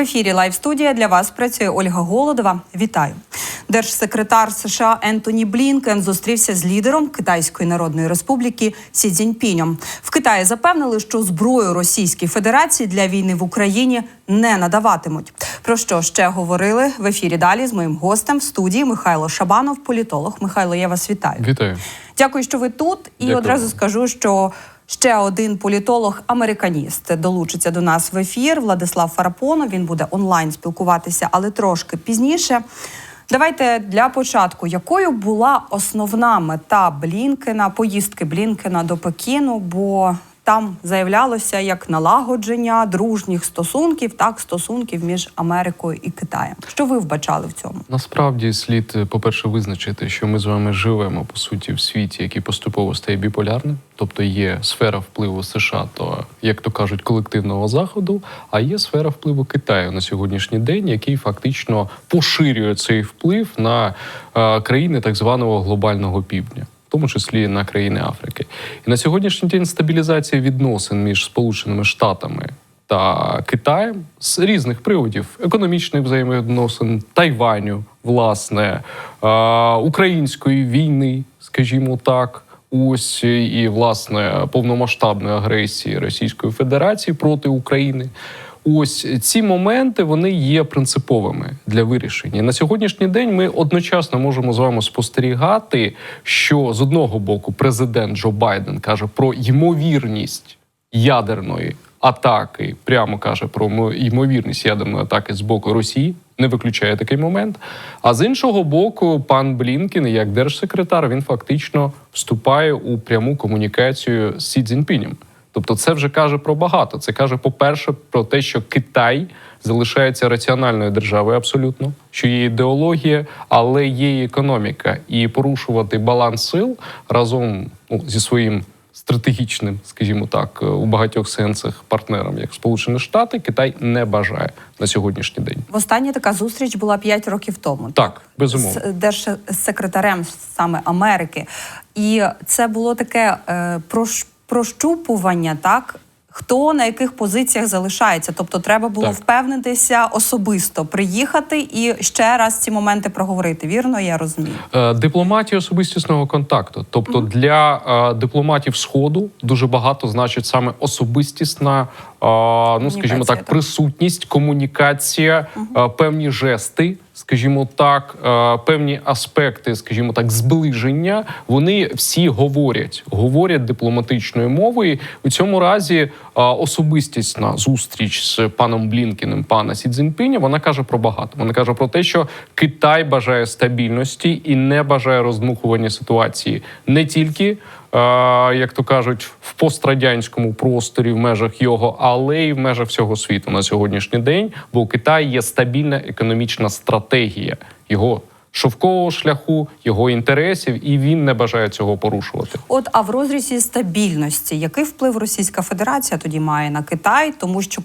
ефірі Лайв студія для вас працює Ольга Голодова. Вітаю. Держсекретар США Ентоні Блінкен зустрівся з лідером Китайської Народної Республіки Сі Цзіньпінем. В Китаї запевнили, що зброю Російській Федерації для війни в Україні не надаватимуть. Про що ще говорили в ефірі далі з моїм гостем в студії Михайло Шабанов, політолог. Михайло, я вас вітаю. Вітаю. Дякую, що ви тут. І Дякую. одразу скажу, що ще один політолог-американіст долучиться до нас в ефір. Владислав Фарапонов. Він буде онлайн спілкуватися, але трошки пізніше. Давайте для початку, якою була основна мета Блінкена, поїздки Блінкена до Пекіну? Бо там заявлялося як налагодження дружніх стосунків, так стосунків між Америкою і Китаєм. Що ви вбачали в цьому? Насправді слід, е, по-перше, визначити, що ми з вами живемо по суті в світі, який поступово стає біполярним, тобто є сфера впливу США, то як то кажуть, колективного заходу, а є сфера впливу Китаю на сьогоднішній день, який фактично поширює цей вплив на е, країни так званого глобального півдня. Тому числі на країни Африки, і на сьогоднішній день стабілізація відносин між Сполученими Штатами та Китаєм з різних приводів: економічних взаємовідносин, Тайваню, власне, української війни, скажімо так. Ось і власне повномасштабної агресії Російської Федерації проти України. Ось ці моменти вони є принциповими для вирішення. На сьогоднішній день ми одночасно можемо з вами спостерігати, що з одного боку президент Джо Байден каже про ймовірність ядерної атаки, прямо каже про мо- ймовірність ядерної атаки з боку Росії. Не виключає такий момент. А з іншого боку, пан Блінкін, як держсекретар, він фактично вступає у пряму комунікацію з Сі Цзіньпінем. Тобто, це вже каже про багато. Це каже, по-перше, про те, що Китай залишається раціональною державою абсолютно, що є ідеологія, але є і економіка. І порушувати баланс сил разом ну, зі своїм стратегічним, скажімо так, е, у багатьох сенсах партнером, як Сполучені Штати, Китай не бажає на сьогоднішній день. Востаннє така зустріч була 5 років тому. Так, безумовно. з держсекретарем саме Америки. І це було таке е, прош, прощупування, так. Хто на яких позиціях залишається? Тобто, треба було Так. впевнитися особисто, приїхати і ще раз ці моменти проговорити. Вірно, я розумію. Е, Дипломатія особистісного контакту. Тобто для е, дипломатів Сходу дуже багато значить саме особистісна, е, ну скажімо так, присутність, комунікація, е, певні жести. Скажімо так, е, певні аспекти, скажімо так, зближення, вони всі говорять, говорять дипломатичною мовою. У цьому разі е, особистісна зустріч з паном Блінкіним, пана Сі Цзіньпіня, вона каже про багато. Вона каже про те, що Китай бажає стабільності і не бажає роздмухування ситуації не тільки, як то кажуть, в пострадянському просторі в межах його, але й в межах всього світу на сьогоднішній день. Бо у Китаї є стабільна економічна стратегія його шовкового шляху, його інтересів, і він не бажає цього порушувати. От, а в розрізі стабільності, який вплив Російська Федерація тоді має на Китай, тому що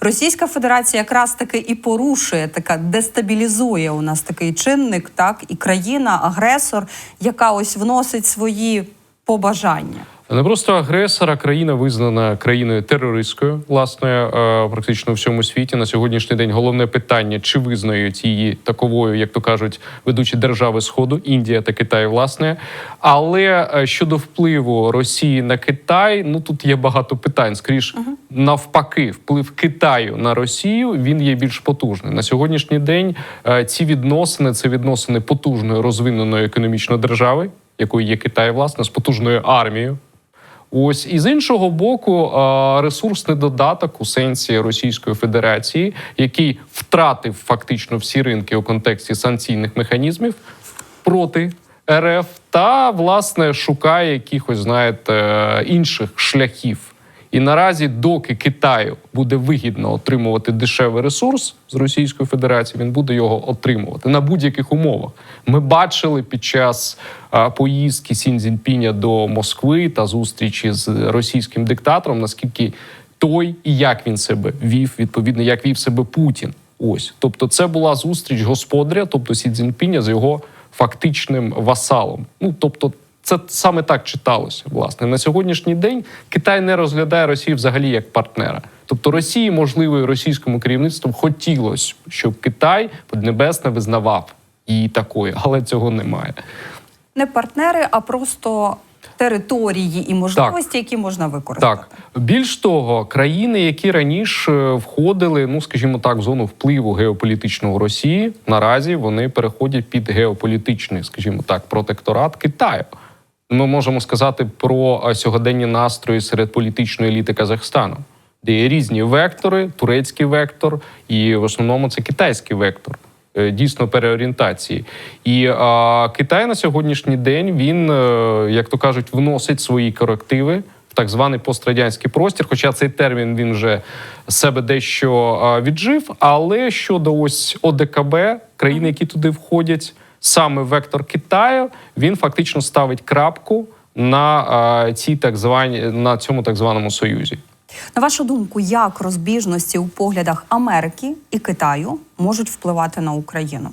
Російська Федерація якраз таки і порушує, така дестабілізує у нас такий чинник, так і країна, агресор, яка ось вносить свої побажання. Не просто агресора, країна визнана країною терористською, власне, е, практично у всьому світі. На сьогоднішній день головне питання: чи визнають її таковою, як то кажуть, ведучі держави Сходу, Індія та Китай, власне. Але е, щодо впливу Росії на Китай, ну тут є багато питань. Скоріш навпаки, вплив Китаю на Росію він є більш потужний. На сьогоднішній день е, ці відносини це відносини потужної розвиненої економічної держави, якою є Китай, власне, з потужною армією. Ось і з іншого боку, ресурсний додаток у сенсі Російської Федерації, який втратив фактично всі ринки у контексті санкційних механізмів проти РФ, та власне шукає якихось, знаєте, інших шляхів. І наразі, доки Китаю буде вигідно отримувати дешевий ресурс з Російської Федерації, він буде його отримувати на будь-яких умовах. Ми бачили під час поїздки Сін Цзіньпіня до Москви та зустрічі з російським диктатором, наскільки той і як він себе вів, відповідно, як вів себе Путін. Ось, тобто, це була зустріч господаря, тобто Сі Цзіньпіня з його фактичним васалом. Ну тобто, це саме так читалося. Власне на сьогоднішній день Китай не розглядає Росію взагалі як партнера. Тобто Росії, можливо, і російському керівництву хотілося, щоб Китай Поднебесне визнавав її такою, але цього немає. Не партнери, а просто території і можливості, які можна використати. Так більш того, країни, які раніше входили, ну скажімо так, в зону впливу геополітичного Росії, наразі вони переходять під геополітичний, скажімо так, протекторат Китаю. Ми можемо сказати про е, сьогоденні настрої серед політичної еліти Казахстану, де є різні вектори, турецький вектор, і в основному це китайський вектор. е, Дійсно переорієнтації, і а, Китай на сьогоднішній день він, е, як то кажуть, вносить свої корективи в так званий пострадянський простір. Хоча цей термін він вже себе дещо віджив. Але щодо ось ОДКБ, країни, які туди входять, саме вектор Китаю, він фактично ставить крапку на цій так звані на цьому так званому союзі. На вашу думку, як розбіжності у поглядах Америки і Китаю можуть впливати на Україну?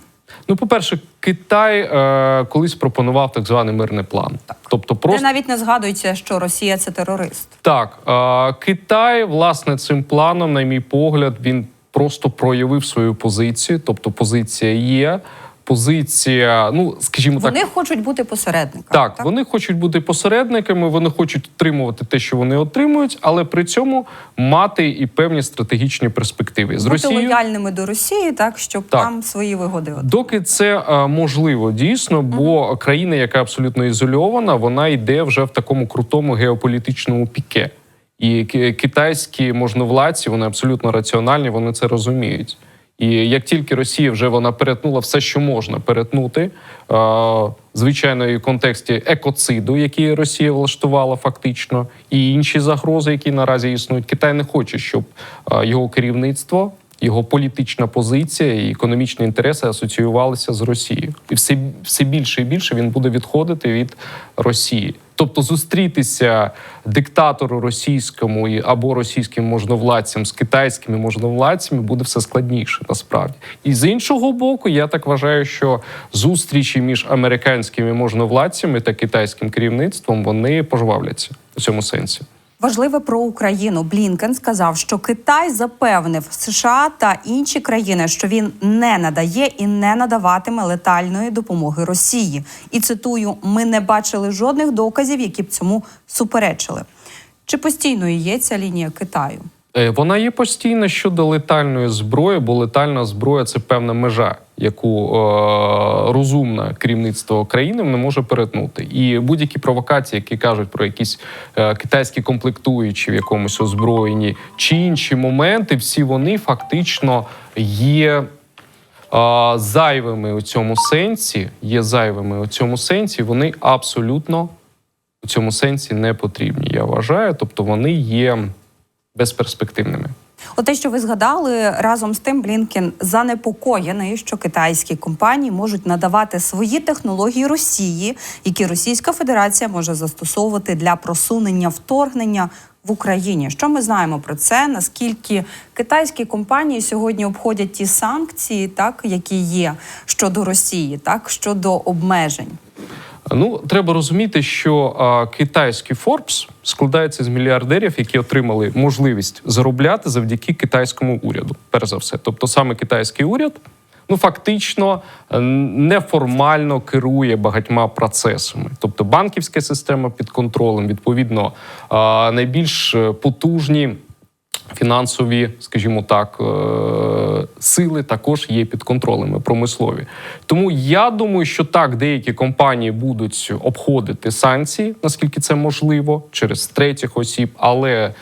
Ну, по-перше, Китай е, колись пропонував так званий мирний план. Тобто, Де навіть не згадується, що Росія це терорист. так, е, Китай, власне, цим планом, на мій погляд, він просто проявив свою позицію. Тобто, позиція є. Позиція, ну скажімо так, Вони хочуть бути посередниками. Так, вони хочуть бути посередниками, вони хочуть отримувати те, що вони отримують, але при цьому мати і певні стратегічні перспективи з бути Росією. лояльними до Росії, так щоб Так. там свої вигоди. отримати. Доки це е, можливо дійсно, бо країна, яка абсолютно ізольована, вона йде вже в такому крутому геополітичному піке. І ки- китайські можновладці, вони абсолютно раціональні, вони це розуміють. І як тільки Росія вже вона перетнула все, що можна перетнути, е, звичайно, і в контексті екоциду, який Росія влаштувала фактично, і інші загрози, які наразі існують, Китай не хоче, щоб е, його керівництво його політична позиція і економічні інтереси асоціювалися з Росією, і все, все більше і більше він буде відходити від Росії. Тобто зустрітися диктатору російському або російським можновладцям з китайськими можновладцями буде все складніше насправді. І з іншого боку, я так вважаю, що зустрічі між американськими можновладцями та китайським керівництвом вони пожвавляться у цьому сенсі. Важливе про Україну. Блінкен сказав, що Китай запевнив США та інші країни, що він не надає і не надаватиме летальної допомоги Росії. І цитую: ми не бачили жодних доказів, які б цьому суперечили. Чи постійною є ця лінія Китаю? Е, Вона є постійно щодо летальної зброї, бо летальна зброя це певна межа, яку е, розумне керівництво країни не може перетнути. І будь-які провокації, які кажуть про якісь е, китайські комплектуючі в якомусь озброєнні чи інші моменти, всі вони фактично є. е, Зайвими у цьому сенсі, є зайвими у цьому сенсі, вони абсолютно у цьому сенсі не потрібні. Я вважаю, тобто вони є безперспективними. От те, що ви згадали, разом з тим Блінкен занепокоєний, що китайські компанії можуть надавати свої технології Росії, які Російська Федерація може застосовувати для просунення вторгнення в Україні. Що ми знаємо про це? Наскільки китайські компанії сьогодні обходять ті санкції, так які є щодо Росії, так щодо обмежень? Ну, треба розуміти, що а, китайський Forbes складається з мільярдерів, які отримали можливість заробляти завдяки китайському уряду. Перш за все, тобто саме китайський уряд. Ну, фактично неформально керує багатьма процесами. Тобто банківська система під контролем, відповідно, найбільш е, потужні фінансові, скажімо так, е, сили також є під контролем промислові. Тому я думаю, що так деякі компанії будуть обходити санкції, наскільки це можливо, через третіх осіб, але е,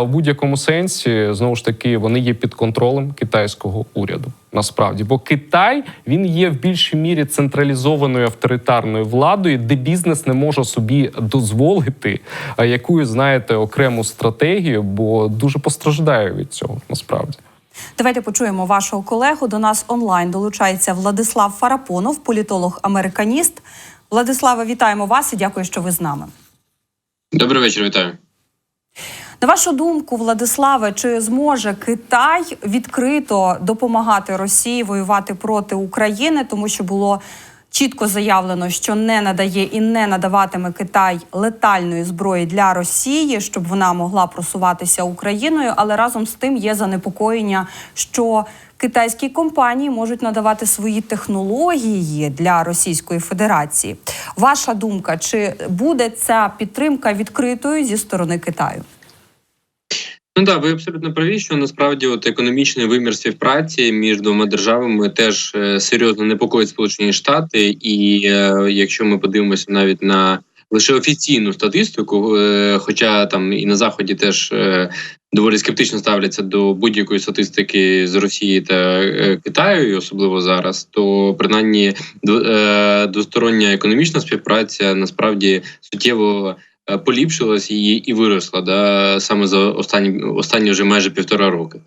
в будь-якому сенсі знову ж таки вони є під контролем китайського уряду. Насправді, бо Китай він є в більшій мірі централізованою авторитарною владою, де бізнес не може собі дозволити е, якусь, знаєте, окрему стратегію, бо дуже постраждає від цього насправді. Давайте почуємо вашого колегу. До нас онлайн долучається Владислав Фарапонов, політолог-американіст. Владиславе, вітаємо вас і дякую, що ви з нами. Добрий вечір, вітаю. На вашу думку, Владиславе, чи зможе Китай відкрито допомагати Росії воювати проти України, тому що було Чітко заявлено, що не надає і не надаватиме Китай летальної зброї для Росії, щоб вона могла просуватися Україною. Але разом з тим є занепокоєння, що китайські компанії можуть надавати свої технології для Російської Федерації. Ваша думка, чи буде ця підтримка відкритою зі сторони Китаю? Ну да, ви абсолютно праві, що насправді от економічний вимір співпраці між двома державами теж е, серйозно непокоїть Сполучені Штати, і е, якщо ми подивимося навіть на лише офіційну статистику, е, хоча там і на заході теж доволі скептично ставляться до будь-якої статистики з Росії та Китаю, і особливо зараз, то принаймні дв- двостороння економічна співпраця насправді суттєво поліпшилась і, і виросла да, саме за останні, останні вже майже півтора роки.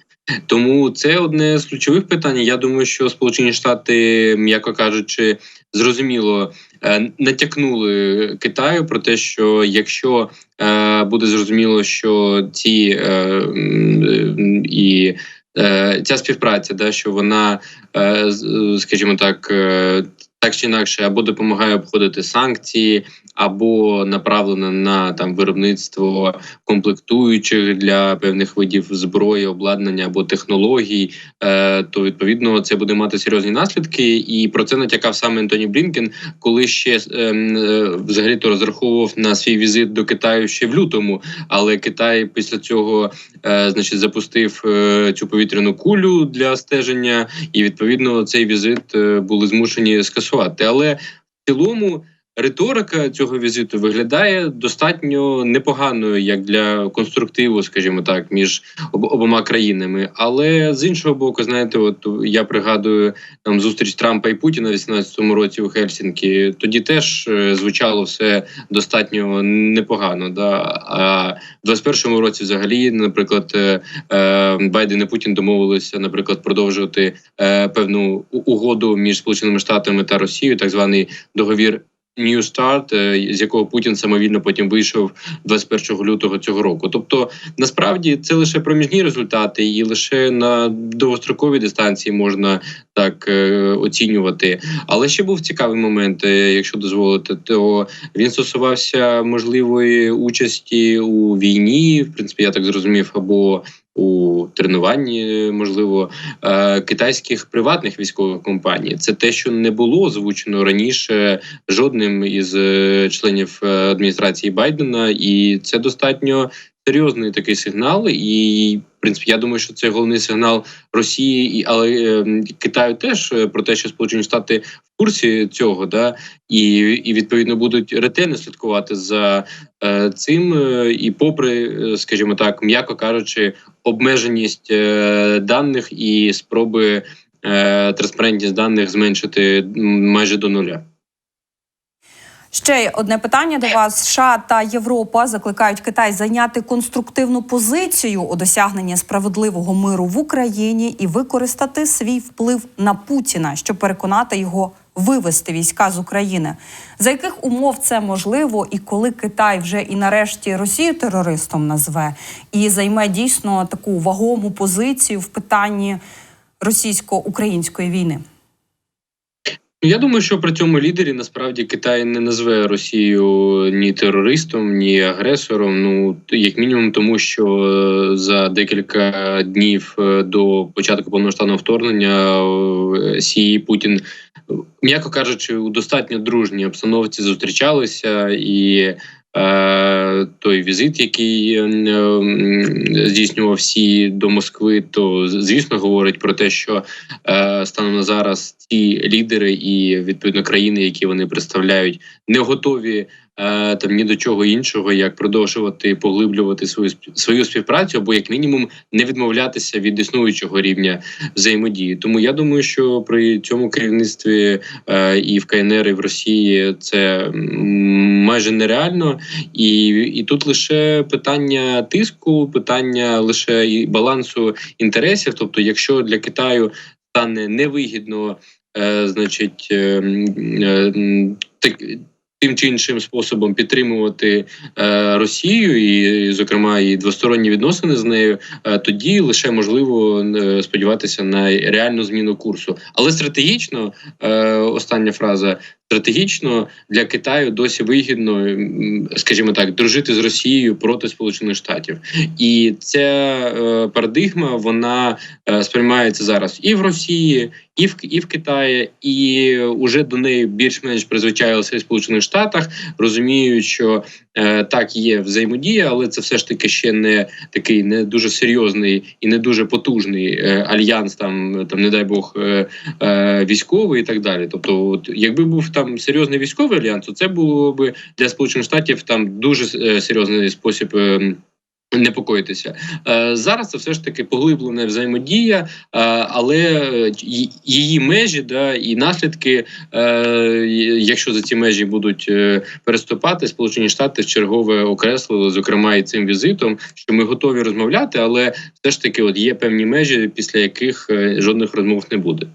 Тому це одне з ключових питань. Я думаю, що Сполучені Штати, м'яко кажучи, зрозуміло е, натякнули Китаю про те, що якщо е, буде зрозуміло, що ці е, е, і е, ця співпраця, да, що вона, е, скажімо так, е, так чи інакше, або допомагає обходити санкції, або направлена на там виробництво комплектуючих для певних видів зброї, обладнання або технологій, е, то відповідно це буде мати серйозні наслідки. І про це натякав саме Антоні Блінкен, коли ще ем, е, взагалі то розраховував на свій візит до Китаю ще в лютому. Але Китай після цього е, значить запустив е, цю повітряну кулю для стеження, і відповідно цей візит е, були змушені скасувати. Але в цілому. Риторика цього візиту виглядає достатньо непоганою як для конструктиву, скажімо так, між об- обома країнами. Але з іншого боку, знаєте, от я пригадую там зустріч Трампа і Путіна в 18-му році у Хельсінкі. Тоді теж е, звучало все достатньо непогано. Да? А в 21-му році, взагалі, наприклад, е, е, Байден і Путін домовилися, наприклад, продовжувати певну угоду між Сполученими Штатами та Росією, так званий договір. New Start, е, з якого Путін самовільно потім вийшов 21 лютого цього року. Тобто, насправді це лише проміжні результати, і лише на довгостроковій дистанції можна так е, оцінювати. Але ще був цікавий момент, е, якщо дозволите, то він стосувався можливої участі у війні. В принципі, я так зрозумів, або у тренуванні, можливо, е, китайських приватних військових компаній. Це те, що не було озвучено раніше жодним із е, членів е, адміністрації Байдена, і це достатньо серйозний такий сигнал. І в принципі, я думаю, що це головний сигнал Росії, і але е, Китаю теж е, про те, що Сполучені Штати в курсі цього, да і, і відповідно будуть ретельно слідкувати за е, цим. е, І, попри, е, скажімо так, м'яко кажучи, обмеженість е, даних і спроби е, транспарентність даних зменшити майже до нуля. Ще одне питання до вас: США та Європа закликають Китай зайняти конструктивну позицію у досягненні справедливого миру в Україні і використати свій вплив на Путіна, щоб переконати його вивести війська з України. За яких умов це можливо, і коли Китай вже і нарешті Росію терористом назве і займе дійсно таку вагому позицію в питанні російсько-української війни? Я думаю, що при цьому лідері насправді Китай не назве Росію ні терористом, ні агресором. Ну як мінімум, тому що е, за декілька днів е, до початку повноштатного вторгнення Сії Сі і Путін, е, м'яко кажучи, у достатньо дружній обстановці зустрічалися і. Е, Той візит, який е, здійснював Сі до Москви, то звісно говорить про те, що е, станом на зараз ці лідери і відповідно країни, які вони представляють, не готові е, там ні до чого іншого, як продовжувати поглиблювати свою свою співпрацю, або як мінімум не відмовлятися від існуючого рівня взаємодії. Тому я думаю, що при цьому керівництві е, і в КНР, і в Росії це майже нереально, і, і тут лише питання тиску, питання лише і балансу інтересів. Тобто, якщо для Китаю стане невигідно, е, значить, е, м, е, м, так. Тим чи іншим способом підтримувати е, Росію, і, зокрема, і двосторонні відносини з нею, е, тоді лише можливо е, сподіватися на реальну зміну курсу. Але стратегічно, остання фраза, стратегічно для Китаю досі вигідно, скажімо так, дружити з Росією проти Сполучених Штатів, і ця е, парадигма вона е, сприймається зараз і в Росії, і в і в Китаї, і уже до неї більш-менш призвичаїлися в Сполучених Штатах, розуміють, що так є взаємодія, але це все ж таки ще не такий не дуже серйозний і не дуже потужний е, альянс, там там, не дай Бог, е, е, військовий і так далі. Тобто, от, якби був там серйозний військовий альянс, то це було би для Сполучених Штатів там дуже е, серйозний спосіб. Непокоїтися Е, зараз. Це все ж таки поглиблена взаємодія, е, але е, її межі да і наслідки, якщо за ці межі будуть переступати, Сполучені Штати чергове окреслили, зокрема і цим візитом, що ми готові розмовляти, але все ж таки, от є певні межі, після яких жодних розмов не буде.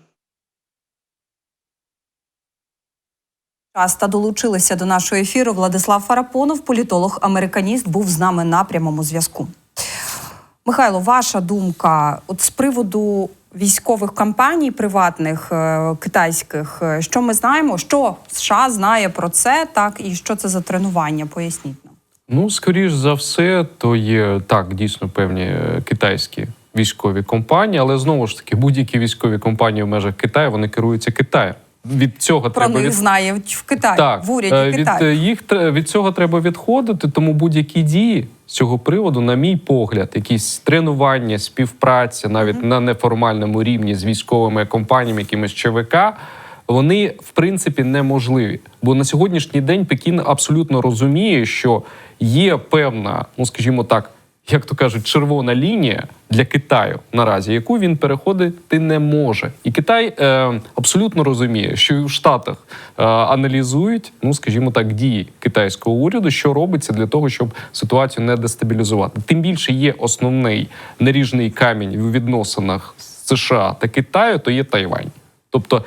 Час та долучилися до нашого ефіру Владислав Фарапонов, політолог-американіст, був з нами на прямому зв'язку. Михайло, ваша думка от з приводу військових кампаній приватних е, китайських, е, що ми знаємо, що США знає про це, так і що це за тренування? Поясніть нам. Ну, скоріш за все, то є так, дійсно певні е, китайські військові компанії, але знову ж таки, будь-які військові компанії в межах Китаю вони керуються Китаєм. Від цього Про треба них від... знають в Китаї, так, в уряді е, від Китаю. е, їх від цього треба відходити. Тому будь-які дії з цього приводу, на мій погляд, якісь тренування, співпраця, навіть на неформальному рівні з військовими компаніями, якимись ЧВК. Вони в принципі неможливі, бо на сьогоднішній день Пекін абсолютно розуміє, що є певна, ну скажімо так, як то кажуть, червона лінія для Китаю наразі, яку він переходити не може. І Китай е, абсолютно розуміє, що і в Штатах е, аналізують, ну скажімо так, дії китайського уряду, що робиться для того, щоб ситуацію не дестабілізувати. Тим більше є основний наріжний камінь у відносинах США та Китаю, то є Тайвань. Тобто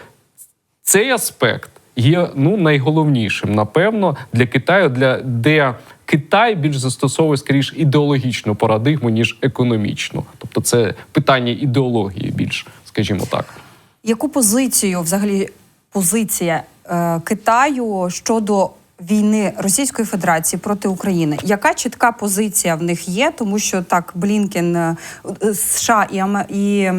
цей аспект є ну найголовнішим, напевно, для Китаю, для де Китай більш застосовує скоріш ідеологічну парадигму ніж економічну. Тобто, це питання ідеології більш, скажімо так. Яку позицію, взагалі, позиція е, Китаю щодо війни Російської Федерації проти України? Яка чітка позиція в них є? Тому що так Блінкен, е, е, США і, Аме- і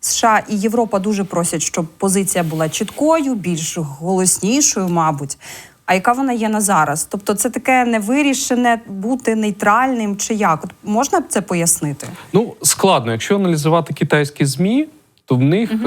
США і Європа дуже просять, щоб позиція була чіткою, більш голоснішою, мабуть. А яка вона є на зараз? Тобто, це таке невирішене бути нейтральним чи як? От можна це пояснити? Ну складно, якщо аналізувати китайські змі, то в них е,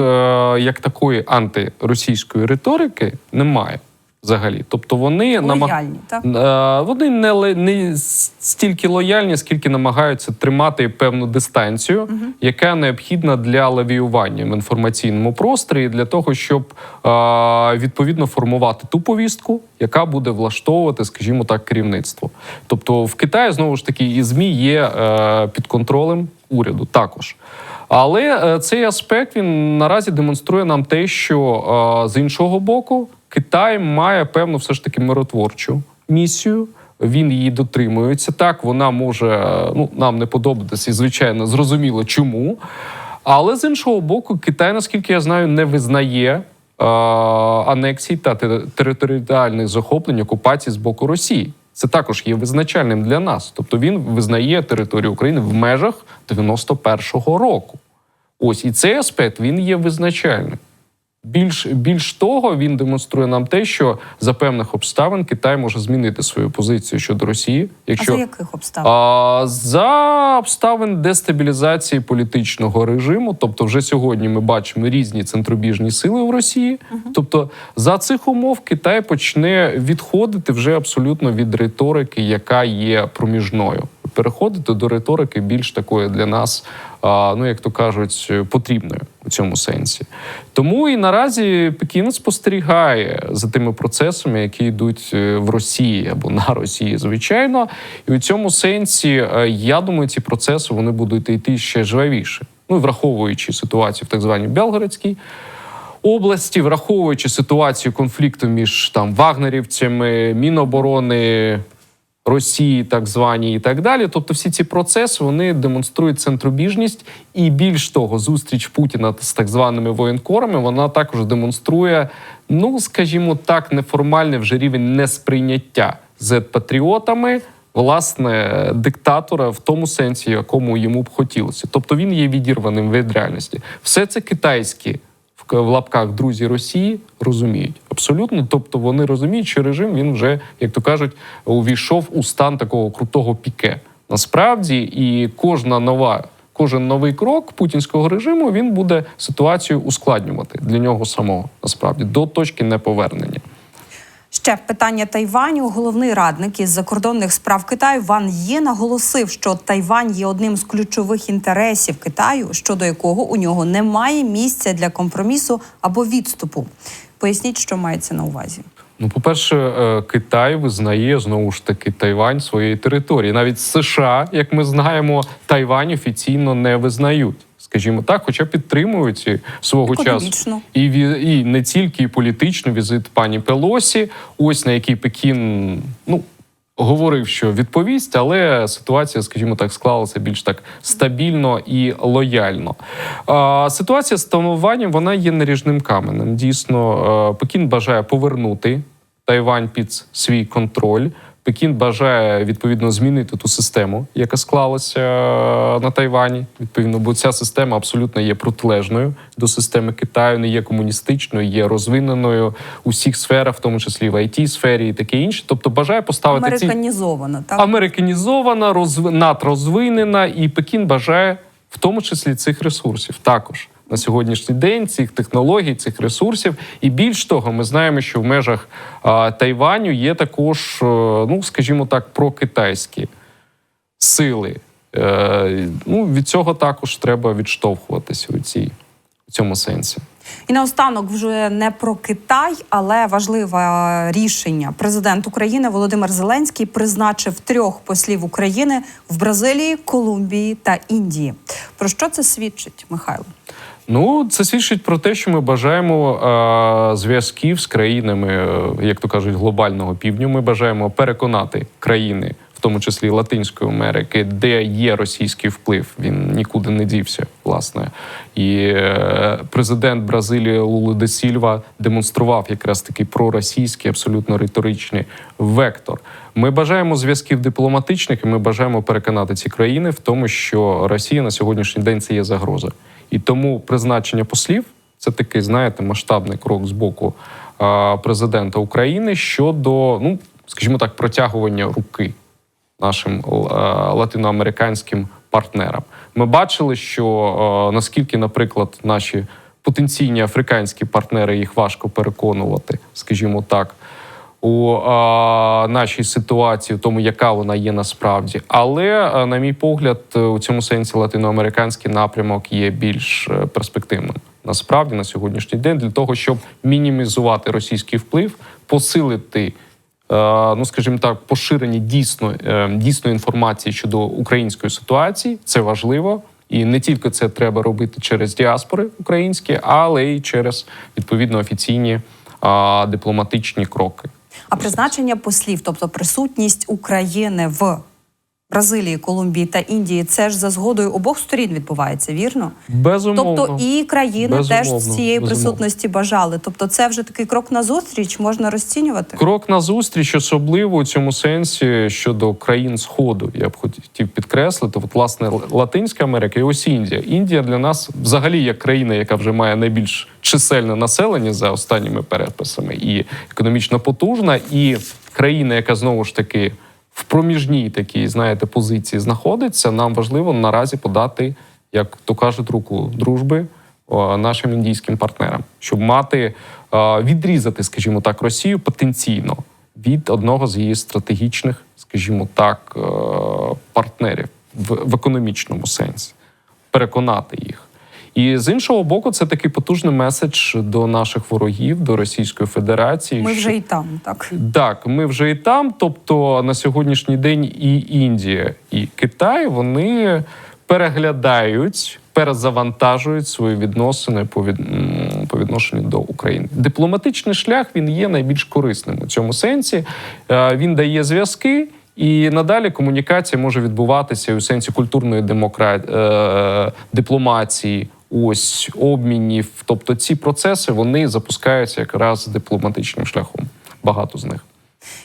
як такої антиросійської риторики немає взагалі. Тобто вони намаг- Лояльні, так? Е, Вони не, не стільки лояльні, скільки намагаються тримати певну дистанцію, яка необхідна для лавіювання в інформаційному просторі, для того, щоб е, відповідно формувати ту повістку, яка буде влаштовувати, скажімо так, керівництво. Тобто в Китаї знову ж таки і ЗМІ є е, під контролем уряду також. Але цей аспект він наразі демонструє нам те, що з іншого боку Китай має певну все ж таки миротворчу місію. Він її дотримується. Так, вона може ну, нам не подобатися, і звичайно, зрозуміло чому. Але з іншого боку, Китай, наскільки я знаю, не визнає е, анексій та територіальних захоплень окупації з боку Росії. Це також є визначальним для нас. Тобто він визнає територію України в межах 91-го року. Ось і цей аспект він є визначальним. Більш, більш того, він демонструє нам те, що за певних обставин Китай може змінити свою позицію щодо Росії, А якщо за яких обставин? а, за обставин дестабілізації політичного режиму, тобто вже сьогодні ми бачимо різні центробіжні сили в Росії. Тобто, за цих умов Китай почне відходити вже абсолютно від риторики, яка є проміжною. Переходити до риторики більш такої для нас, а, ну як то кажуть, потрібною у цьому сенсі. Тому і наразі Пекін спостерігає за тими процесами, які йдуть е, в Росії або на Росії, звичайно. І у цьому сенсі е, я думаю, ці процеси вони будуть йти ще жвавіше. Ну, враховуючи ситуацію в так званій Белгородській області, враховуючи ситуацію конфлікту між там вагнерівцями, Міноборони. Росії, так звані, і так далі. Тобто, всі ці процеси вони демонструють центробіжність, і більш того, зустріч Путіна з так званими воєнкорами вона також демонструє, ну скажімо так, неформальний вже рівень несприйняття з патріотами. Власне, диктатора в тому сенсі, якому йому б хотілося. Тобто він є відірваним від реальності. Все це китайські в лапках друзі Росії розуміють абсолютно. Тобто вони розуміють, що режим він вже, як то кажуть, увійшов у стан такого крутого піке. Насправді, і кожна нова. Кожен новий крок путінського режиму він буде ситуацію ускладнювати для нього самого насправді до точки неповернення. Ще питання Тайваню. Головний радник із закордонних справ Китаю Ван Є наголосив, що Тайвань є одним з ключових інтересів Китаю, щодо якого у нього немає місця для компромісу або відступу. Поясніть, що мається на увазі. Ну, по-перше, е, Китай визнає знову ж таки Тайвань своєю територією. Навіть США, як ми знаємо, Тайвань офіційно не визнають. Скажімо так, хоча підтримують свого часу і, і не тільки і політично візит пані Пелосі, ось на який Пекін ну говорив, що відповість, але ситуація, скажімо так, склалася більш так стабільно і лояльно. А, ситуація з тонуванням вона є наріжним каменем. Дійсно, е, Пекін бажає повернути Тайвань під свій контроль. Пекін бажає відповідно змінити ту систему, яка склалася е, на Тайвані. Відповідно, бо ця система абсолютно є протилежною до системи Китаю, не є комуністичною, є розвиненою у всіх сферах, в тому числі в it сфері і таке інше. Тобто бажає поставити ці Американізовано, так? американізована, розв... надрозвинена, і Пекін бажає в тому числі цих ресурсів також на сьогоднішній день, цих технологій, цих ресурсів. І більш того, ми знаємо, що в межах Тайваню є також, е, ну скажімо так, прокитайські сили. Е, ну, від цього також треба відштовхуватися у цій у цьому сенсі. І наостанок вже не про Китай, але важливе рішення. Президент України Володимир Зеленський призначив трьох послів України в Бразилії, Колумбії та Індії. Про що це свідчить, Михайло? Ну, це свідчить про те, що ми бажаємо е, зв'язків з країнами, е, як то кажуть, глобального півдню. Ми бажаємо переконати країни, в тому числі Латинської Америки, де є російський вплив. Він нікуди не дівся, власне. І е, президент Бразилії Лули де Сільва демонстрував якраз такий проросійський, абсолютно риторичний вектор. Ми бажаємо зв'язків дипломатичних, і ми бажаємо переконати ці країни в тому, що Росія на сьогоднішній день це є загроза. І тому призначення послів це такий, знаєте, масштабний крок з боку президента України щодо, ну скажімо так, протягування руки нашим е, латиноамериканським партнерам. Ми бачили, що е, наскільки, наприклад, наші потенційні африканські партнери їх важко переконувати, скажімо так. У е, нашій ситуації, у тому, яка вона є насправді, але е, на мій погляд, е, у цьому сенсі латиноамериканський напрямок є більш е, перспективним насправді на сьогоднішній день для того, щоб мінімізувати російський вплив, посилити ну скажімо так, поширення дійсно дійсної інформації щодо української ситуації. Це важливо. І не тільки це треба робити через діаспори українські, але й через відповідно офіційні а, дипломатичні кроки. А призначення послів, тобто присутність України в Бразилії, Колумбії та Індії, це ж за згодою обох сторін відбувається, вірно? Безумовно. Тобто і країни теж цієї безумовно. присутності бажали. Тобто, це вже такий крок на зустріч можна розцінювати. Крок на зустріч, особливо у цьому сенсі щодо країн Сходу, я б хотів підкреслити. От, власне, Латинська Америка і ось Індія. Індія для нас взагалі як країна, яка вже має найбільш чисельне населення за останніми переписами, і економічно потужна, і країна, яка знову ж таки в проміжній такій, знаєте, позиції знаходиться. Нам важливо наразі подати, як то кажуть, руку дружби нашим індійським партнерам, щоб мати відрізати, скажімо так, Росію потенційно від одного з її стратегічних, скажімо так, е, партнерів в економічному сенсі, переконати їх. І з іншого боку, це такий потужний меседж до наших ворогів, до Російської Федерації. Ми що- вже і там, так. так, ми вже і там. Тобто на сьогоднішній день і Індія, і Китай вони переглядають, перезавантажують свої відносини по, від, по відношенню до України. Дипломатичний шлях він є найбільш корисним у цьому сенсі. Е, Він дає зв'язки. І надалі комунікація може відбуватися у сенсі культурної демокра... е... ось обмінів. Тобто ці процеси вони запускаються якраз дипломатичним шляхом. Багато з них.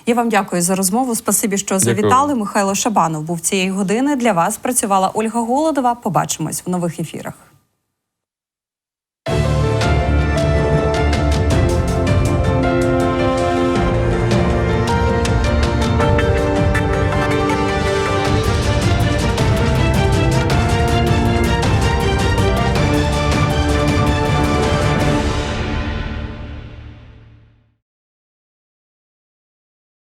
Я вам дякую за розмову. Спасибі, що Дякую. завітали. Михайло Шабанов був цієї години. Для вас працювала Ольга Голодова. Побачимось в нових ефірах.